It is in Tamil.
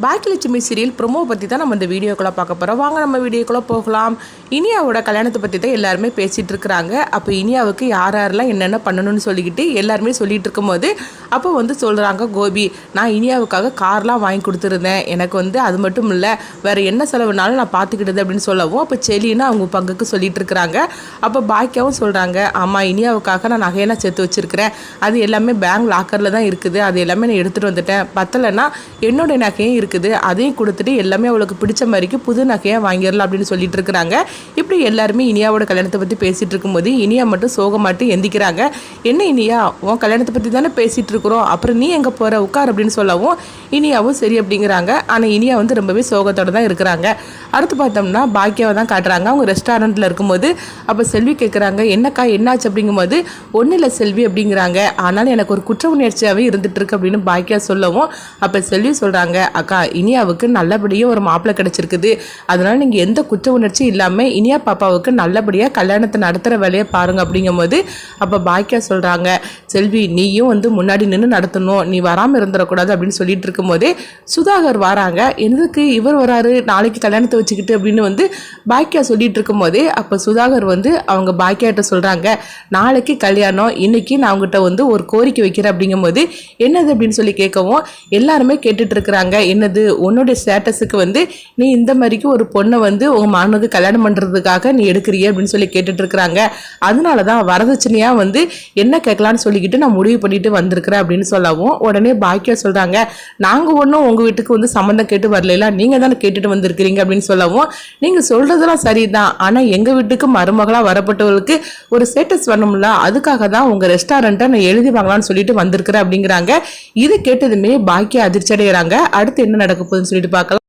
பாக்கியலட்சுமி சீரியல் ப்ரொமோ பற்றி தான் நம்ம இந்த வீடியோக்குள்ளே பார்க்க போகிறோம் வாங்க நம்ம வீடியோக்குள்ளே போகலாம். இனியாவோட கல்யாணத்தை பற்றி தான் எல்லாருமே பேசிகிட்டு இருக்கிறாங்க. அப்போ இனியாவுக்கு யார் யாரெல்லாம் என்னென்ன பண்ணணும்னு சொல்லிக்கிட்டு எல்லாருமே சொல்லிகிட்டு இருக்கும்போது அப்போ வந்து சொல்கிறாங்க கோபி நான் இனியாவுக்காக கார்லாம் வாங்கி கொடுத்துருந்தேன். எனக்கு வந்து அது மட்டும் இல்லை வேறு என்ன செலவுனாலும் நான் பார்த்துக்கிட்டது அப்படின்னு சொல்லவும் அப்போ செலின்னு அவங்க பங்குக்கு சொல்லிகிட்டு இருக்கிறாங்க. அப்போ பாக்கியாவும் சொல்கிறாங்க ஆமாம் இனியாவுக்காக நான் நகையெல்லாம் சேர்த்து வச்சுருக்கிறேன். அது எல்லாமே பேங்க் லாக்கரில் தான் இருக்குது. அது எல்லாமே நான் எடுத்துகிட்டு வந்துட்டேன். பத்தலைன்னா என்னோட நகையும் இருக்குது. அதையும் கொடுத்துட்டு எல்லாமே அவளுக்கு பிடிச்ச மாதிரிக்கு புது நகையாக வாங்கிடலாம் அப்படின்னு சொல்லிட்டு இருக்கிறாங்க. இப்படி எல்லாருமே இனியாவோட கல்யாணத்தை பற்றி பேசிகிட்டு இருக்கும்போது இனியா மட்டும் சோகமாட்டு எந்திக்கிறாங்க. என்ன இனியா உன் கல்யாணத்தை பற்றி தானே பேசிகிட்டு இருக்கிறோம். அப்புறம் நீ எங்கே போகிற உட்கார் அப்படின்னு சொல்லவும் இனியாவும் சரி அப்படிங்கிறாங்க. ஆனால் இனியா வந்து ரொம்பவே சோகத்தோடு தான் இருக்கிறாங்க. அடுத்து பார்த்தோம்னா பாக்கியாவை தான் காட்டுறாங்க. அவங்க ரெஸ்டாரண்ட்டில் இருக்கும்போது அப்போ செல்வி கேட்குறாங்க என்னக்கா என்னாச்சு? அப்படிங்கும்போது ஒன்றும் இல்லை செல்வி அப்படிங்கிறாங்க. ஆனாலும் எனக்கு ஒரு குற்ற உணர்ச்சியாகவே இருந்துட்டு இருக்கு அப்படின்னு பாக்கியா சொல்லவும் அப்போ செல்வி சொல்கிறாங்க அக்கா இனியாவுக்கு நல்லபடியாக ஒரு மாப்பிள்ளை கிடச்சிருக்குது. அதனால் நீங்கள் எந்த குற்ற உணர்ச்சியும் இல்லாமல் இனியா பாப்பாவுக்கு நல்லபடியாக கல்யாணத்தை நடத்துகிற வேலையை பாருங்க அப்படிங்கும்போது அப்போ பாக்கியா சொல்கிறாங்க செல்வி நீயும் வந்து முன்னாடி நின்று நடத்தணும். நீ வராமல் இருந்துடக்கூடாது அப்படின்னு சொல்லிட்டு இருக்கும்போதே சுதாகர் வராங்க. எதுக்கு இவர் வராரு. நாளைக்கு கல்யாணத்தை வச்சுக்கிட்டு அப்படின்னு வந்து பாக்கியா சொல்லிட்டு இருக்கும்போதே அப்போ சுதாகர் வந்து அவங்க பாக்கியாட்ட சொல்கிறாங்க நாளைக்கு கல்யாணம். இன்னைக்கு நான் அவங்ககிட்ட வந்து ஒரு கோரிக்கை வைக்கிறேன் அப்படிங்கும்போது என்னது? அப்படின்னு சொல்லி கேட்கவும் எல்லாருமே கேட்டுட்டு இருக்கிறாங்க. என்னது? உன்னோட ஸ்டேட்டஸுக்கு வந்து நீ இந்த மாதிரிக்கு ஒரு பொண்ணை வந்து உங்க மாணவருக்கு கல்யாணம் பண்ணுறதுக்காக நீ எடுக்கிறிய அப்படின்னு சொல்லி கேட்டுட்டு இருக்கிறாங்க அதனால தான் வரதட்சணையாக வந்து என்ன கேட்கலான்னு சொல்லிக்கிட்டு நான் முடிவு பண்ணிட்டு வந்திருக்கிறேன் அப்படின்னு சொல்லவும் உடனே பாக்கியா சொல்கிறாங்க நாங்கள் ஒன்றும் உங்கள் வீட்டுக்கு வந்து சம்மந்தம் கேட்டு வரல நீங்கள் தானே கேட்டுட்டு வந்திருக்கிறீங்க? அப்படின்னு சொல்லவும் நீங்கள் சொல்கிறதெல்லாம் சரிதான். ஆனால் எங்கள் வீட்டுக்கு மருமகளாக வரப்பட்டவர்களுக்கு ஒரு ஸ்டேட்டஸ் வரணும்ல அதுக்காக தான் உங்கள் ரெஸ்டாரண்ட்டை நான் எழுதி வாங்கலாம்னு சொல்லிட்டு வந்திருக்கிறேன் அப்படிங்கிறாங்க. இது கேட்டதுமே பாக்கியா அதிர்ச்சி அடைகிறாங்க அடுத்து என்ன நடக்க போகுதுன்னு சொல்லிட்டு பார்க்கலாம்.